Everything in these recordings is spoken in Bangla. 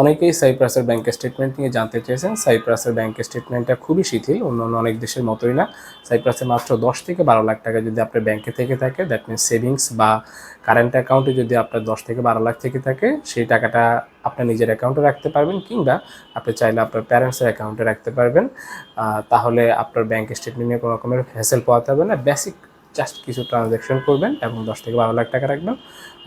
অনেকেই সাইপ্রাসের ব্যাংক স্টেটমেন্ট নিয়ে জানতে চেয়েছেন। সাইপ্রাসের ব্যাংক স্টেটমেন্টটা খুবই শিথিল, অন্যান্য অনেক দেশের মতোই না। সাইপ্রাসে মাত্র দশ থেকে বারো লাখ টাকা যদি আপনার ব্যাংকে থেকে থাকে দ্যাট মিনস সেভিংস বা কারেন্ট অ্যাকাউন্টে যদি আপনার দশ থেকে বারো লাখ থেকে থাকে, সেই টাকাটা আপনার নিজের অ্যাকাউন্টে রাখতে পারবেন কিংবা আপনি চাইলে আপনার প্যারেন্টসের অ্যাকাউন্টে রাখতে পারবেন। তাহলে আপনার ব্যাংক স্টেটমেন্ট নিয়ে কোনো রকমের হ্যাসেল পাওয়াতে হবে না। বেসিক জাস্ট কিছু ট্রানজ্যাকশন করবেন এবং দশ থেকে বারো লাখ টাকা রাখবেন।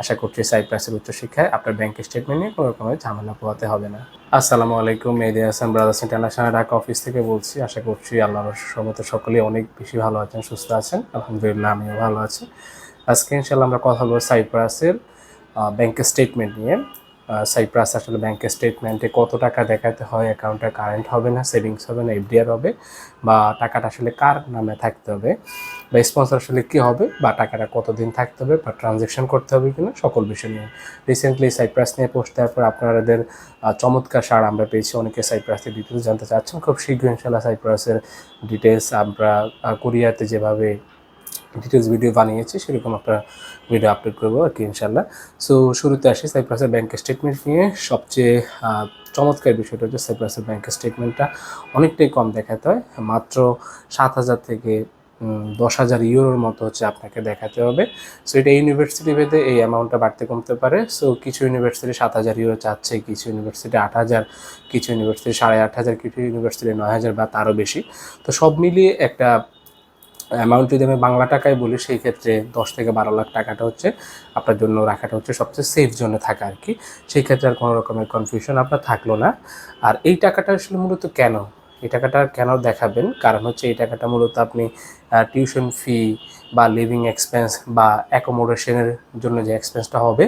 আশা করছি সাইপ্রাসের উচ্চশিক্ষায় আপনার ব্যাংক স্টেটমেন্ট নিয়ে কোনো রকমের ঝামেলা পোহাতে হবে না। আসসালামু আলাইকুম Mehedi Hasan brothers international Dhaka office থেকে বলছি। আশা করছি আল্লাহর সহমতে সকলেই অনেক বেশি ভালো আছেন, সুস্থ আছেন। আলহামদুলিল্লাহ আমিও ভালো আছি। আজকে ইনশাল্লাহ আমরা কথা বলব সাইপ্রাসের ব্যাংক স্টেটমেন্ট নিয়ে। সাইপ্রাস আসলে ব্যাংক স্টেটমেন্টে কত টাকা দেখাতে হয় অ্যাকাউন্টে কারেন্ট হবে না সেভিংস হবে না এফডিআর হবে বা টাকাটা আসলে কার নামে থাকতে হবে। বা স্পন্সর আসলে কী হবে, বা টাকাটা কতদিন থাকতে হবে, বা ট্রানজ্যাকশন করতে হবে কিনা, সকল বিষয় নিয়ে। রিসেন্টলি সাইপ্রাস নিয়ে পোস্ট দেওয়ার পর আপনাদের চমৎকার সার আমরা পেয়েছি। অনেকে সাইপ্রাসের ডিটেলস জানতে চাচ্ছেন। খুব শীঘ্রই ইনশাল্লাহ সাইপ্রাসের ডিটেলস আমরা কোরিয়াতে যেভাবে ডিটেলস ভিডিও বানিয়েছি, সেরকম আপনার ভিডিও আপলোড করব আর কি ইনশাল্লাহ সো শুরুতে আসি সাইপ্রাসের ব্যাংক স্টেটমেন্ট নিয়ে। সবচেয়ে চমৎকার বিষয়টা হচ্ছে সাইপ্রাসের ব্যাংক স্টেটমেন্টটা অনেকটাই কম দেখাতে হয়। মাত্র সাত হাজার থেকে দশ হাজার ইউরোর মতো হচ্ছে আপনাকে দেখাতে হবে। সো এটা ইউনিভার্সিটি ভেদে এই অ্যামাউন্টটা বাড়তে কমতে পারে। সো কিছু ইউনিভার্সিটি সাত হাজার ইউরো চাচ্ছে, কিছু ইউনিভার্সিটি আট হাজার, কিছু ইউনিভার্সিটি সাড়ে আট হাজার, কিছু ইউনিভার্সিটি নয় হাজার বা তারও বেশি। তো সব মিলিয়ে একটা অ্যামাউন্ট যদি আমি বাংলা টাকায় বলি, সেই ক্ষেত্রে দশ থেকে বারো লাখ টাকাটা হচ্ছে আপনার জন্য রাখাটা হচ্ছে সবচেয়ে সেফ জোনে থাকা আর কি। সেই ক্ষেত্রে আর কোনো রকমের কনফিউশন আপনার থাকল না। আর এই টাকাটা আসলে মূলত কেন? এই টাকাটা কেন দেখাবেন? কারণ হচ্ছে এই টাকাটা মূলত আপনি টিউশন ফি বা লিভিং এক্সপেন্স বা অ্যাকোমোডেশনের জন্য যে এক্সপেন্সটা হবে,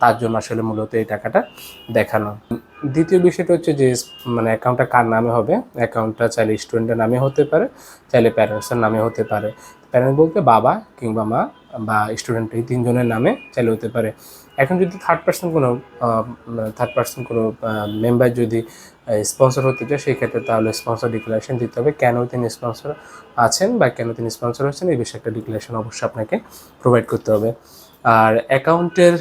তার জন্য আসলে মূলত এই টাকাটা দেখানো। দ্বিতীয় বিষয়টা হচ্ছে যে মানে অ্যাকাউন্টটা কার নামে হবে? অ্যাকাউন্টটা চাইলে স্টুডেন্টের নামে হতে পারে, চাইলে প্যারেন্টসের নামে হতে পারে। প্যারেন্ট বলতে বাবা কিংবা মা। বা স্টুডেন্ট এই তিনজনের নামে চালু হতে পারে। এখন যদি থার্ড পার্সন কোনো থার্ড পার্সন কোনো মেম্বার যদি স্পন্সর হতে চায়, সেই ক্ষেত্রে তাহলে স্পন্সর ডিক্লারেশন দিতে হবে। কেন তিনি স্পন্সর আছেন বা কেন তিনি স্পন্সর হচ্ছেন, এই বিষয়ে একটা ডিক্লারেশন অবশ্যই আপনাকে প্রোভাইড করতে হবে। আর অ্যাকাউন্টের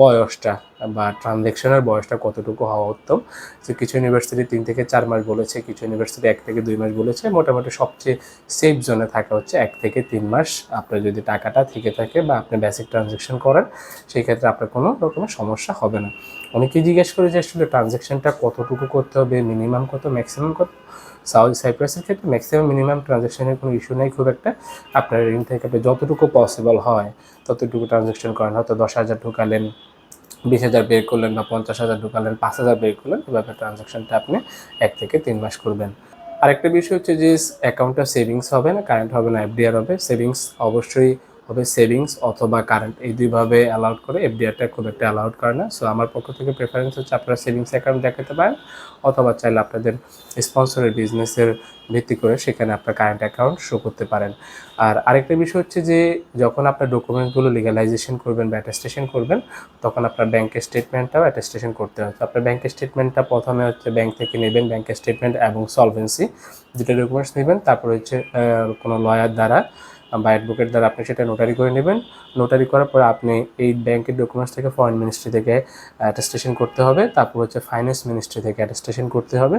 বয়সটা বা ট্রানজ্যাকশনের বয়সটা কতটুকু হওয়া উত্তম? যে কিছু ইউনিভার্সিটি তিন থেকে চার মাস বলেছে, কিছু ইউনিভার্সিটি এক থেকে দুই মাস বলেছে। মোটামুটি সবচেয়ে সেফ জোনে থাকা হচ্ছে এক থেকে তিন মাস। আপনার যদি টাকাটা থেকে থাকে বা আপনি বেসিক ট্রানজ্যাকশন করেন সেই ক্ষেত্রে আপনার কোনো রকমের সমস্যা হবে না। অনেকেই জিজ্ঞেস করে যে, আসলে ট্রানজ্যাকশনটা কতটুকু করতে হবে? মিনিমাম কত? ম্যাক্সিমাম কত? সাউথ সাইপ্রাসের ক্ষেত্রে ম্যাক্সিমাম মিনিমাম ট্রানজ্যাকশনের কোনো ইস্যু নেই। খুব একটা আপনার ঋণ থেকে যতটুকু পসিবল হয়, ততটুকু ট্রানজ্যাকশন করেন। হয়তো দশ হাজার ঢুকালেন বিশ হাজার বের করলেন বা পঞ্চাশ হাজার ঢুকালেন, পাঁচ হাজার বের করলেন এভাবে ট্রানজাকশনটা আপনি এক থেকে তিন মাস করবেন। আরেকটা বিষয় হচ্ছে যে অ্যাকাউন্টটা সেভিংস হবে না কারেন্ট হবে না এফডিআর হবে। সেভিংস অবশ্যই হবে সেভিংস অথবা কারেন্ট। এই দুইভাবে অ্যালাউড করে এফডিআরটা খুব একটা অ্যালাউড করে না। সো আমার পক্ষ থেকে প্রেফারেন্স হচ্ছে আপনারা সেভিংস অ্যাকাউন্ট দেখাতে পারেন অথবা চাইলে আপনাদের স্পন্সরের বিজনেসের ভিত্তি করে সেখানে আপনার কারেন্ট অ্যাকাউন্ট শো করতে পারেন। আর আরেকটা বিষয় হচ্ছে যে, যখন আপনার ডকুমেন্টসগুলো লিগালাইজেশন করবেন বা অ্যাটেস্টেশন করবেন, তখন আপনার ব্যাংকের স্টেটমেন্টটাও অ্যাটেস্টেশন করতে হয় তো আপনার ব্যাংকের স্টেটমেন্টটা প্রথমে হচ্ছে ব্যাংক থেকে নেবেন ব্যাংকের স্টেটমেন্ট এবং সলভেন্সি দুটো ডকুমেন্টস নেবেন, তারপর হচ্ছে কোনো লয়ার দ্বারা বা অ্যাডভোকেট দ্বারা আপনি সেটা নোটারি করে নেবেন। নোটারি করার পর আপনি এই ব্যাংকের ডকুমেন্টস থেকে ফরেন মিনিস্ট্রি থেকে অ্যাটেস্টেশন করতে হবে। তারপর হচ্ছে ফাইন্যান্স মিনিস্ট্রি থেকে অ্যাটেস্টেশন করতে হবে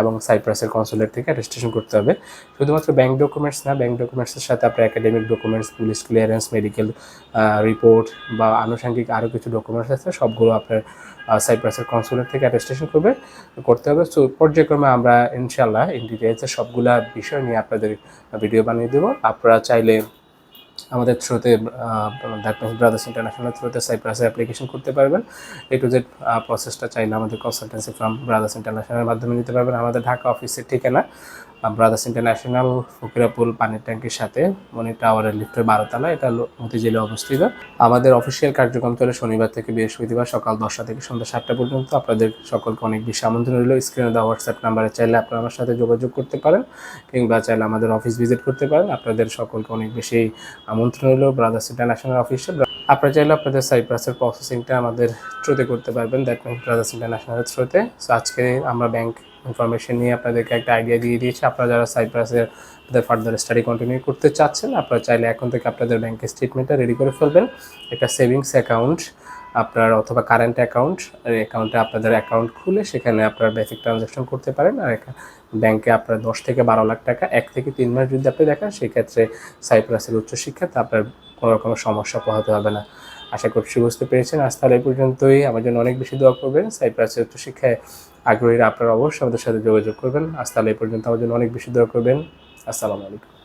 এবং সাইপ্রাসের কনসুলেট থেকে অ্যাটেস্টেশন করতে হবে। শুধুমাত্র ব্যাংক ডকুমেন্টস না ব্যাংক ডকুমেন্টসের সাথে আপনার academic documents police clearance medical report বা আনুষঙ্গিক আরও কিছু ডকুমেন্টস আছে, সবগুলো আপনার সাইপ্রাসের কনসুলেট থেকে অ্যাটেস্টেশন করবে, করতে হবে। সো পর্যায়ক্রমে আমরা ইনশাল্লাহ ইন ডিটেলসে সবগুলা বিষয় নিয়ে আপনাদের ভিডিও বানিয়ে দেবো। আপনারা চাইলে Valeu. আমাদের থ্রুতে দ্যাট মিনস ব্রাদার্স ইন্টারন্যাশনাল থ্রুতে সাইপ্রাসে অ্যাপ্লিকেশন করতে পারবেন। এ টু জেড প্রসেসটা চাইলে আমাদের কনসালটেন্সি ফ্রম ব্রাদার্স ইন্টারন্যাশনালের মাধ্যমে নিতে পারবেন। আমাদের ঢাকা অফিসের ঠিকানা ব্রাদার্স ইন্টারন্যাশনাল ফকিরাপুল পানির ট্যাঙ্কির সাথে মনি টাওয়ারের লিফটের বারোতলা, এটা মতিঝিলে অবস্থিত। আমাদের অফিসিয়াল কার্যক্রম চলে শনিবার থেকে বৃহস্পতিবার সকাল দশটা থেকে সন্ধ্যা সাতটা পর্যন্ত। আপনাদের সকলকে অনেক বেশি আমন্ত্রণ রইল। স্ক্রিনে দেওয়া হোয়াটসঅ্যাপ নাম্বারে চাইলে আপনারা আমার সাথে যোগাযোগ করতে পারেন, কিংবা চাইলে আমাদের অফিস ভিজিট করতে পারেন। আপনাদের সকলকে অনেক বেশি আমন্ত্রণ হলো ব্রাদার্স ইন্টারন্যাশনাল অফিসে আপনারা চাইলে আপনাদের সাইপ্রাসের প্রসেসিংটা আমাদের থ্রুতে করতে পারবেন। দ্যাট মিনস ব্রাদার্স ইন্টারন্যাশনালের থ্রুতে সো আজকে আমরা ব্যাংক ইনফরমেশন নিয়ে আপনাদেরকে একটা আইডিয়া দিয়ে দিয়েছি। আপনারা যারা সাইপ্রাসের আপনাদের ফার্দার স্টাডি কন্টিনিউ করতে চাচ্ছেন, আপনারা চাইলে এখন থেকে আপনাদের ব্যাংকের স্টেটমেন্টটা রেডি করে ফেলবেন। একটা সেভিংস অ্যাকাউন্ট আপনার অথবা কারেন্ট অ্যাকাউন্ট অ্যাকাউন্টে আপনাদের অ্যাকাউন্ট খুলে সেখানে আপনার বেসিক ট্রানজ্যাকশন করতে পারেন। আর ব্যাংকে আপনার দশ থেকে বারো লাখ টাকা, এক থেকে তিন মাস যদি আপনি দেখান, সেক্ষেত্রে সাইপ্রাসের উচ্চশিক্ষাতে আপনার কোনো রকম সমস্যা পোহাতে হবে না। আশা করছি বুঝতে পেরেছেন। আজ তাহলে এই পর্যন্তই। আমার জন্য অনেক বেশি দোয়া করবেন। সাইপ্রাসের উচ্চশিক্ষায় আগ্রহীরা আপনারা অবশ্যই আমাদের সাথে যোগাযোগ করবেন। আজ তাহলে এই পর্যন্ত। আমার জন্য অনেক বেশি দোয়া করবেন। আসসালামু আলাইকুম।